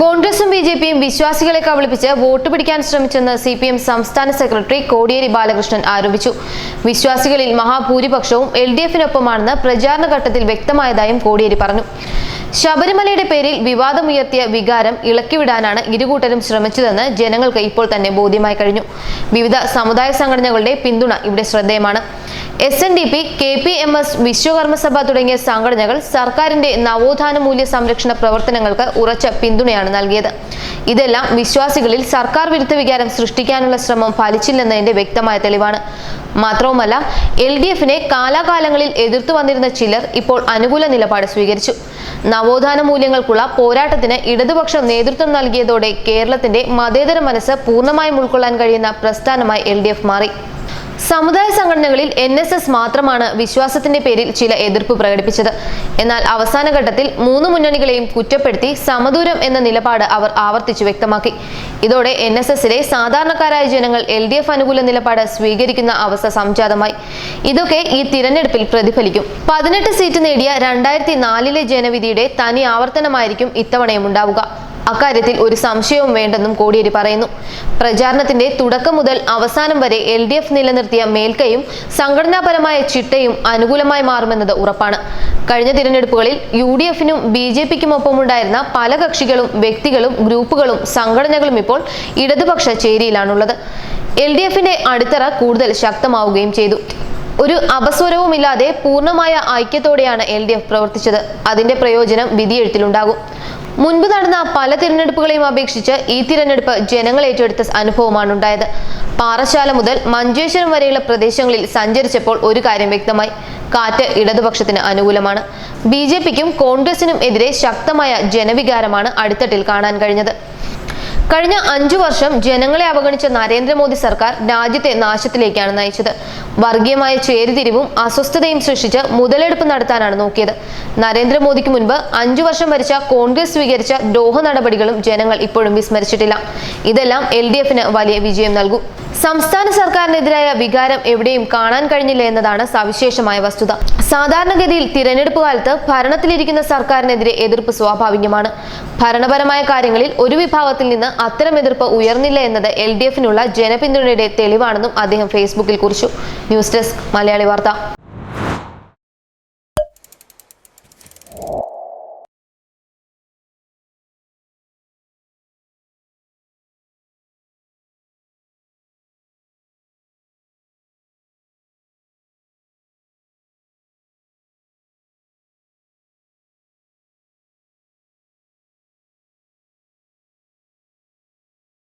കോൺഗ്രസും B J പിയും വിശ്വാസികളെ കബളിപ്പിച്ച് വോട്ട് പിടിക്കാൻ ശ്രമിച്ചെന്ന് സി പി എം സംസ്ഥാന സെക്രട്ടറി കോടിയേരി ബാലകൃഷ്ണൻ ആരോപിച്ചു. വിശ്വാസികളിൽ മഹാഭൂരിപക്ഷവും എൽ ഡി എഫിനൊപ്പമാണെന്ന് പ്രചാരണ ഘട്ടത്തിൽ വ്യക്തമായതായും കോടിയേരി പറഞ്ഞു. ശബരിമലയുടെ പേരിൽ വിവാദമുയർത്തിയ വികാരം ഇളക്കിവിടാനാണ് ഇരുകൂട്ടരും ശ്രമിച്ചതെന്ന് ജനങ്ങൾക്ക് ഇപ്പോൾ തന്നെ ബോധ്യമായി കഴിഞ്ഞു. വിവിധ സമുദായ സംഘടനകളുടെ പിന്തുണ ഇവിടെ ശ്രദ്ധേയമാണ്. S N D P K P M S Vishwakarmasabha തുടങ്ങിയ സംഘടനകൾ സർക്കാരിന്റെ നവോത്ഥാന മൂല്യ സംരക്ഷണ പ്രവർത്തനങ്ങൾക്ക് ഉറച്ച പിന്തുണയാണ് നൽകിയത്. ഇതെല്ലാം വിശ്വാസികളിൽ സർക്കാർ വിരുദ്ധ വികാരം സൃഷ്ടിക്കാനുള്ള ശ്രമം ഫലിച്ചില്ലെന്നതിന്റെ വ്യക്തമായ തെളിവാണ്. മാത്രവുമല്ല എൽ ഡി എഫിനെ കാലാകാലങ്ങളിൽ എതിർത്തു വന്നിരുന്ന ചിലർ ഇപ്പോൾ അനുകൂല നിലപാട് സ്വീകരിച്ചു. നവോത്ഥാന മൂല്യങ്ങൾക്കുള്ള പോരാട്ടത്തിന് ഇടതുപക്ഷം നേതൃത്വം നൽകിയതോടെ കേരളത്തിന്റെ മതേതര മനസ്സ് പൂർണമായും ഉൾക്കൊള്ളാൻ കഴിയുന്ന പ്രസ്ഥാനമായി എൽ മാറി. സമുദായ സംഘടനകളിൽ എൻ എസ് എസ് മാത്രമാണ് വിശ്വാസത്തിന്റെ പേരിൽ ചില എതിർപ്പ് പ്രകടിപ്പിച്ചത്. എന്നാൽ അവസാന ഘട്ടത്തിൽ മൂന്ന് മുന്നണികളെയും കുറ്റപ്പെടുത്തി സമദൂരം എന്ന നിലപാട് അവർ ആവർത്തിച്ചു വ്യക്തമാക്കി. ഇതോടെ എൻ എസ് എസിലെ സാധാരണക്കാരായ ജനങ്ങൾ എൽ ഡി എഫ് അനുകൂല നിലപാട് സ്വീകരിക്കുന്ന അവസ്ഥ സംജാതമായി. ഇതൊക്കെ ഈ തിരഞ്ഞെടുപ്പിൽ പ്രതിഫലിക്കും. പതിനെട്ട് സീറ്റ് നേടിയ രണ്ടായിരത്തി നാലിലെ ജനവിധിയുടെ തനി ആവർത്തനമായിരിക്കും ഇത്തവണയും ഉണ്ടാവുക. അക്കാര്യത്തിൽ ഒരു സംശയവും വേണ്ടെന്നും കോടിയേരി പറയുന്നു. പ്രചാരണത്തിന്റെ തുടക്കം മുതൽ അവസാനം വരെ എൽ ഡി എഫ് നിലനിർത്തിയ മേൽക്കൈയും സംഘടനാപരമായ ചിട്ടയും അനുകൂലമായി മാറുമെന്നത് ഉറപ്പാണ്. കഴിഞ്ഞ തിരഞ്ഞെടുപ്പുകളിൽ യു ഡി എഫിനും ബി ജെ പിക്കും ഒപ്പമുണ്ടായിരുന്ന പല കക്ഷികളും വ്യക്തികളും ഗ്രൂപ്പുകളും സംഘടനകളും ഇപ്പോൾ ഇടതുപക്ഷ ചേരിയിലാണുള്ളത്. എൽ ഡി എഫിന്റെ അടിത്തറ കൂടുതൽ ശക്തമാവുകയും ചെയ്തു. ഒരു അപസ്വരവുമില്ലാതെ പൂർണമായ ഐക്യത്തോടെയാണ് എൽ ഡി എഫ് പ്രവർത്തിച്ചത്. അതിന്റെ പ്രയോജനം വിധിയെഴുത്തിലുണ്ടാകും. മുൻപ് നടന്ന പല തിരഞ്ഞെടുപ്പുകളെയും അപേക്ഷിച്ച് ഈ തിരഞ്ഞെടുപ്പ് ജനങ്ങൾ ഏറ്റെടുത്ത അനുഭവമാണ് ഉണ്ടായത്. പാറശാല മുതൽ മഞ്ചേശ്വരം വരെയുള്ള പ്രദേശങ്ങളിൽ സഞ്ചരിച്ചപ്പോൾ ഒരു കാര്യം വ്യക്തമായി. കാറ്റ് ഇടതുപക്ഷത്തിന് അനുകൂലമാണ്. ബി ജെ പിക്കും കോൺഗ്രസിനും എതിരെ ശക്തമായ ജനവികാരമാണ് അടിത്തട്ടിൽ കാണാൻ കഴിഞ്ഞത്. കഴിഞ്ഞ അഞ്ചു വർഷം ജനങ്ങളെ അവഗണിച്ച നരേന്ദ്രമോദി സർക്കാർ രാജ്യത്തെ നാശത്തിലേക്കാണ് നയിച്ചത്. വർഗീയമായ ചേരിതിരിവും അസ്വസ്ഥതയും സൃഷ്ടിച്ച് മുതലെടുപ്പ് നടത്താനാണ് നോക്കിയത്. നരേന്ദ്രമോദിക്ക് മുൻപ് അഞ്ചു വർഷം ഭരിച്ച കോൺഗ്രസ് സ്വീകരിച്ച ദ്രോഹ നടപടികളും ജനങ്ങൾ ഇപ്പോഴും വിസ്മരിച്ചിട്ടില്ല. ഇതെല്ലാം എൽ വലിയ വിജയം നൽകും. സംസ്ഥാന സർക്കാരിനെതിരായ വികാരം എവിടെയും കാണാൻ കഴിഞ്ഞില്ല എന്നതാണ് സവിശേഷമായ വസ്തുത. സാധാരണഗതിയിൽ തിരഞ്ഞെടുപ്പ് കാലത്ത് ഭരണത്തിലിരിക്കുന്ന സർക്കാരിനെതിരെ എതിർപ്പ് സ്വാഭാവികമാണ്. ഭരണപരമായ കാര്യങ്ങളിൽ ഒരു വിഭാഗത്തിൽ നിന്ന് അത്തരം എതിർപ്പ് ഉയർന്നില്ല എന്നത് എൽ ഡി എഫിനുള്ള ജനപിന്തുണയുടെ തെളിവാണെന്നും അദ്ദേഹം ഫേസ്ബുക്കിൽ കുറിച്ചു. ന്യൂസ് ഡെസ്ക് മലയാളി വാർത്ത.